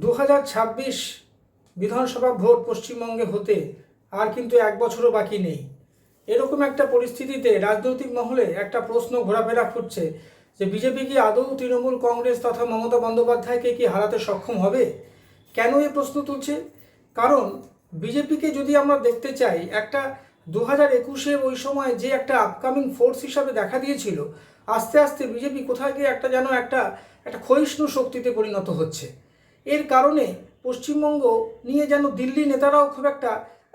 দু বিধানসভা ভোট পশ্চিমবঙ্গে হতে আর কিন্তু এক বছরও বাকি নেই। এরকম একটা পরিস্থিতিতে রাজনৈতিক মহলে একটা প্রশ্ন ঘোরাফেরা করছে যে বিজেপি কি আদৌ তৃণমূল কংগ্রেস তথা মমতা বন্দ্যোপাধ্যায়কে কি হারাতে সক্ষম হবে? কেন এই প্রশ্ন তুলছে? কারণ বিজেপিকে যদি আমরা দেখতে চাই, একটা দু হাজার একুশে ওই সময় যে একটা আপকামিং ফোর্স হিসাবে দেখা দিয়েছিল, আস্তে আস্তে বিজেপি কোথায় গিয়ে একটা যেন একটা একটা ক্ষয়িষ্ণু শক্তিতে পরিণত হচ্ছে। এর কারণে পশ্চিমবঙ্গ নিয়ে যেন দিল্লি নেতারাও খুব একটা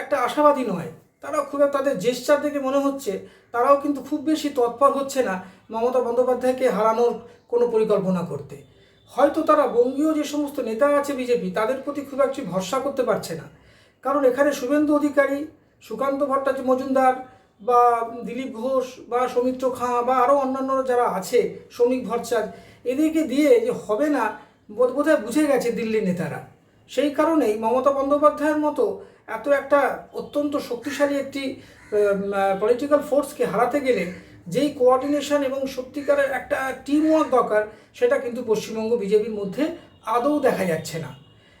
একটা আশাবাদী নয়। তারাও খুব তাদের জেস্চার দেখে মনে হচ্ছে, তারাও কিন্তু খুব বেশি তৎপর হচ্ছে না মমতা বন্দ্যোপাধ্যায়কে হারানোর কোনো পরিকল্পনা করতে। হয়তো তারা বঙ্গীয় যে সমস্ত নেতা আছে বিজেপি, তাদের প্রতি খুব একটি ভরসা করতে পারছে না। কারণ এখানে শুভেন্দু অধিকারী, সুকান্ত ভট্টাচার্য মজুমদার বা দিলীপ ঘোষ বা সৌমিত্র খাঁ বা আরও অন্যান্য যারা আছে, শ্রমিক ভট্টাচার্য এদেরকে দিয়ে যে হবে না বোধ- বোধহয় বুঝে গেছে দিল্লির নেতারা। সেই কারণেই মমতা বন্দ্যোপাধ্যায়ের মতো এত একটা অত্যন্ত শক্তিশালী একটি পলিটিক্যাল ফোর্সকে হারাতে গেলে যেই কোঅর্ডিনেশন এবং সত্যিকারের একটা টিম ওয়ার্ক দরকার, সেটা কিন্তু পশ্চিমবঙ্গ বিজেপির মধ্যে আদৌ দেখা যাচ্ছে না।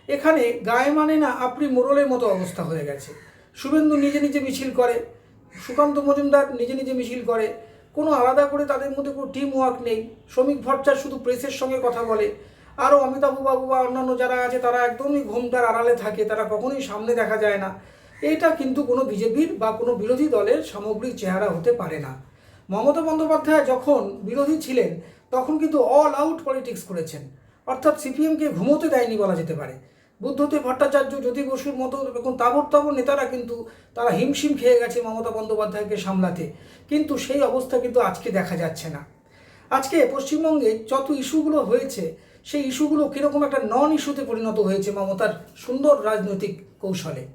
এখানে গায়ে মানে না আপনি মোড়লের মতো অবস্থা হয়ে গেছে। শুভেন্দু নিজে নিজে মিছিল করে, সুকান্ত মজুমদার নিজে নিজে মিছিল করে, কোনো আলাদা করে তাদের মধ্যে কোনো টিম ওয়ার্ক নেই। শ্রমিক ভট্টাচার্য শুধু প্রেসের সঙ্গে কথা বলে আরও অমিতাভ বাবু বা অন্যান্য যারা আছে, তারা একদমই ঘোমটার আড়ালে থাকে, তারা কখনোই সামনে দেখা যায় না। এটা কিন্তু কোনো বিজেপির বা কোনো বিরোধী দলের সামগ্রিক চেহারা হতে পারে না। মমতা বন্দ্যোপাধ্যায় যখন বিরোধী ছিলেন, তখন কিন্তু অল আউট পলিটিক্স করেছেন। অর্থাৎ সিপিএমকে ঘুমোতে দেয়নি বলা যেতে পারে। বুদ্ধদেব ভট্টাচার্য, জ্যোতি বসুর মতো এরকম তাবর তাবর নেতারা কিন্তু তারা হিমশিম খেয়ে গেছে মমতা বন্দ্যোপাধ্যায়কে সামলাতে। কিন্তু সেই অবস্থা কিন্তু আজকে দেখা যাচ্ছে না। আজকে পশ্চিমবঙ্গে যত ইস্যুগুলো হয়েছে সেই ইস্যুগুলো কীরকম একটা নন ইস্যুতে পরিণত হয়েছে মমতার সুন্দর রাজনৈতিক কৌশলে?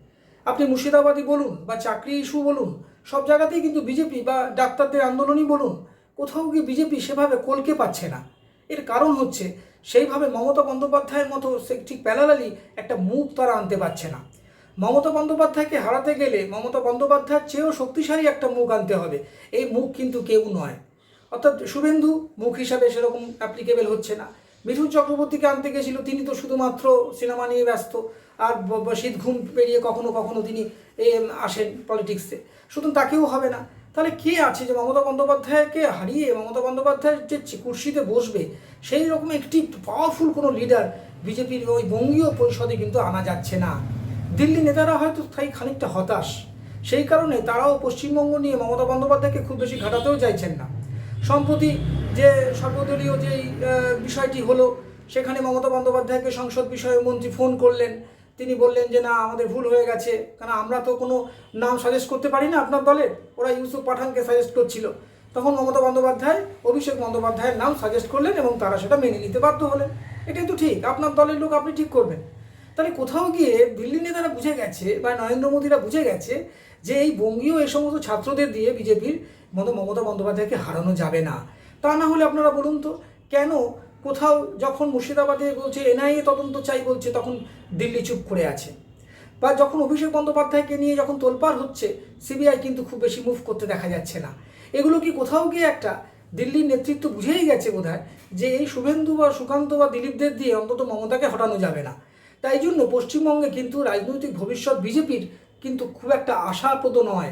আপনি মুর্শিদাবাদী বলুন বা চাকরি ইস্যু বলুন, সব জায়গাতেই কিন্তু বিজেপি বা ডাক্তারদের আন্দোলনই বলুন, কোথাও গিয়ে বিজেপি সেভাবে কলকে পাচ্ছে না। এর কারণ হচ্ছে, সেইভাবে মমতা বন্দ্যোপাধ্যায়ের মতো সে ঠিক প্যালালালি একটা মুখ তারা আনতে পারছে না। মমতা বন্দ্যোপাধ্যায়কে হারাতে গেলে মমতা বন্দ্যোপাধ্যায়ের চেয়েও শক্তিশালী একটা মুখ আনতে হবে। এই মুখ কিন্তু কেউ নয়। অর্থাৎ শুভেন্দু মুখ হিসাবে সেরকম অ্যাপ্লিকেবল হচ্ছে না। মিঠুন চক্রবর্তীকে আনতে গেছিল, তিনি তো শুধুমাত্র সিনেমা নিয়ে ব্যস্ত। আর শীত ঘুম পেরিয়ে কখনো কখনো তিনি আসেন পলিটিক্সে। শুধু তাকেও হবে না। তাহলে কে আছে যে মমতা বন্দ্যোপাধ্যায়কে হারিয়ে মমতা বন্দ্যোপাধ্যায়ের যে কুর্সিতে বসবে, সেই রকম একটি পাওয়ারফুল কোনো লিডার বিজেপির ওই বঙ্গীয় পরিষদে কিন্তু আনা যাচ্ছে না। দিল্লি নেতারা হয়তো তাই খানিকটা হতাশ। সেই কারণে তারাও পশ্চিমবঙ্গ নিয়ে মমতা বন্দ্যোপাধ্যায়কে খুব বেশি ঘাটাতেও চাইছেন না। সম্প্রতি যে সর্বদলীয় যেই বিষয়টি হলো, সেখানে মমতা বন্দ্যোপাধ্যায়কে সংসদ বিষয়ে মন্ত্রী ফোন করলেন। তিনি বললেন যে, না, আমাদের ভুল হয়ে গেছে। কারণ আমরা তো কোনো নাম সাজেস্ট করতে পারি না আপনার দলের ওরা ইউসুফ পাঠানকে সাজেস্ট করছিল। তখন মমতা বন্দ্যোপাধ্যায়, অভিষেক বন্দ্যোপাধ্যায়ের নাম সাজেস্ট করলেন এবং তারা সেটা মেনে নিতে বাধ্য হলেন। এটাই তো ঠিক, আপনার দলের লোক আপনি ঠিক করবেন। তাহলে কোথাও গিয়ে দিল্লি নেতারা বুঝে গেছে বা নরেন্দ্র মোদীরা বুঝে গেছে যে এই বঙ্গীয় এই সমস্ত ছাত্রদের দিয়ে বিজেপির মতো মমতা বন্দ্যোপাধ্যায়কে হারানো যাবে না। তা না হলে আপনারা বলুন তো, কেন কোথাও যখন মুর্শিদাবাদে বলছে এনআইএ তদন্ত চাই বলছে, তখন দিল্লি চুপ করে আছে? বা যখন অভিষেক বন্দ্যোপাধ্যায়কে নিয়ে যখন তোলপাড় হচ্ছে, সিবিআই কিন্তু খুব বেশি মুভ করতে দেখা যাচ্ছে না। এগুলো কি কোথাও গিয়ে একটা দিল্লির নেতৃত্ব বুঝেই গেছে বোধহয় যে এই শুভেন্দু বা সুকান্ত বা দিলীপদের দিয়ে অন্তত মমতাকে হটানো যাবে না? তাই জন্য পশ্চিমবঙ্গে কিন্তু রাজনৈতিক ভবিষ্যৎ বিজেপির কিন্তু খুব একটা আশাপ্রদ নয়।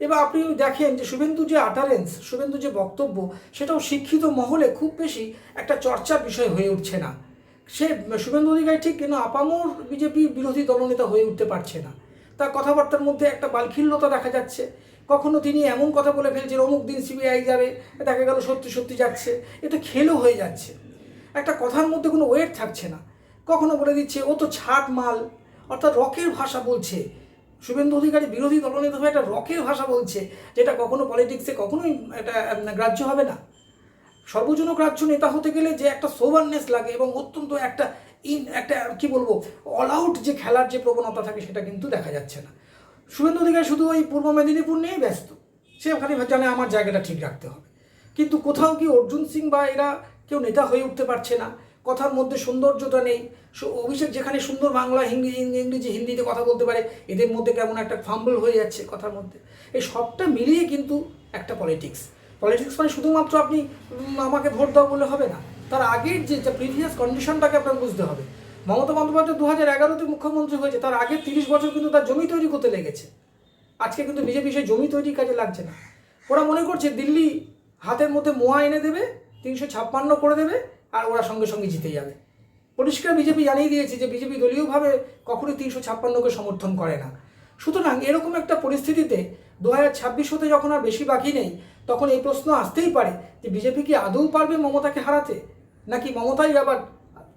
এবার আপনি দেখেন যে শুভেন্দু যে আটারেন্স শুভেন্দু যে বক্তব্য, সেটাও শিক্ষিত মহলে খুব বেশি একটা চর্চার বিষয় হয়ে উঠছে না। সে শুভেন্দু অধিকারী ঠিক কিন্তু আপামর বিজেপি বিরোধী দলনেতা হয়ে উঠতে পারছে না? তার কথাবার্তার মধ্যে একটা বালখিল্যতা দেখা যাচ্ছে। কখনো তিনি এমন কথা বলে ফেলছেন, অমুক দিন সিবিআই যাবে, দেখা গেল সত্যি সত্যি যাচ্ছে, এটা খেলো হয়ে যাচ্ছে। একটা কথার মধ্যে কোনো ওয়েট থাকছে না। কখনো বলে দিচ্ছে, ও তো ছাট মাল, অর্থাৎ রকের ভাষা বলছে। শুভেন্দু অধিকারী বিরোধী দলনেতা হয়ে একটা রকের ভাষা বলছে, যেটা কখনো পলিটিক্সে কখনোই এটা গ্রাহ্য হবে না। সর্বজন গ্রাহ্য নেতা হতে গেলে যে একটা সোভারনেস লাগে এবং অত্যন্ত একটা ইন একটা, কি বলব অল আউট যে খেলার যে প্রবণতা থাকে সেটা কিন্তু দেখা যাচ্ছে না। শুভেন্দু অধিকারী শুধু ওই পূর্ব মেদিনীপুর নিয়েই ব্যস্ত। সে ওখানে জানে আমার জায়গাটা ঠিক রাখতে হবে। কিন্তু কোথাও কি অর্জুন সিং বা এরা কেউ নেতা হয়ে উঠতে পারছে না? কথার মধ্যে সৌন্দর্যতা নেই। অভিষেক যেখানে সুন্দর বাংলা, হিন্দি ইংরেজি, হিন্দিতে কথা বলতে পারে, এদের মধ্যে কেমন একটা ফাম্বল হয়ে যাচ্ছে কথার মধ্যে। এই সবটা মিলিয়ে কিন্তু একটা পলিটিক্স পলিটিক্স মানে শুধুমাত্র আপনি আমাকে ভোট দাও বলে হবে না। তার আগের যে প্রিভিয়াস কন্ডিশনটাকে আপনার বুঝতে হবে। মমতা বন্দ্যোপাধ্যায় দু হাজার এগারোতে মুখ্যমন্ত্রী হয়েছে, তার আগে তিরিশ বছর কিন্তু তার জমি তৈরি করতে লেগেছে। আজকে কিন্তু বিজেপি সেই জমি তৈরির কাজে লাগছে না। ওরা মনে করছে দিল্লি হাতের মধ্যে মোয়া এনে দেবে, তিনশো ছাপ্পান্ন করে দেবে আর ওরা সঙ্গে সঙ্গে জিতে যাবে। পরিষ্কার বিজেপি জানিয়ে দিয়েছে যে বিজেপি দলীয়ভাবে কখনোই তিনশো ছাপ্পান্নকে সমর্থন করে না। সুতরাং এরকম একটা পরিস্থিতিতে দু হাজার ছাব্বিশ হতে যখন আর বেশি বাকি নেই, তখন এই প্রশ্ন আসতেই পারে যে বিজেপি কি আদৌ পারবে মমতাকে হারাতে? নাকি মমতাই আবার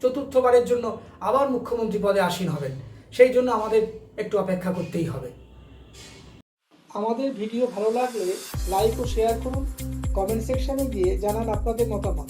চতুর্থবারের জন্য আবার মুখ্যমন্ত্রী পদে আসীন হবেন? সেই জন্য আমাদের একটু অপেক্ষা করতেই হবে। আমাদের ভিডিও ভালো লাগলে লাইক ও শেয়ার করুন। কমেন্ট সেকশানে গিয়ে জানান আপনাদের মতামত।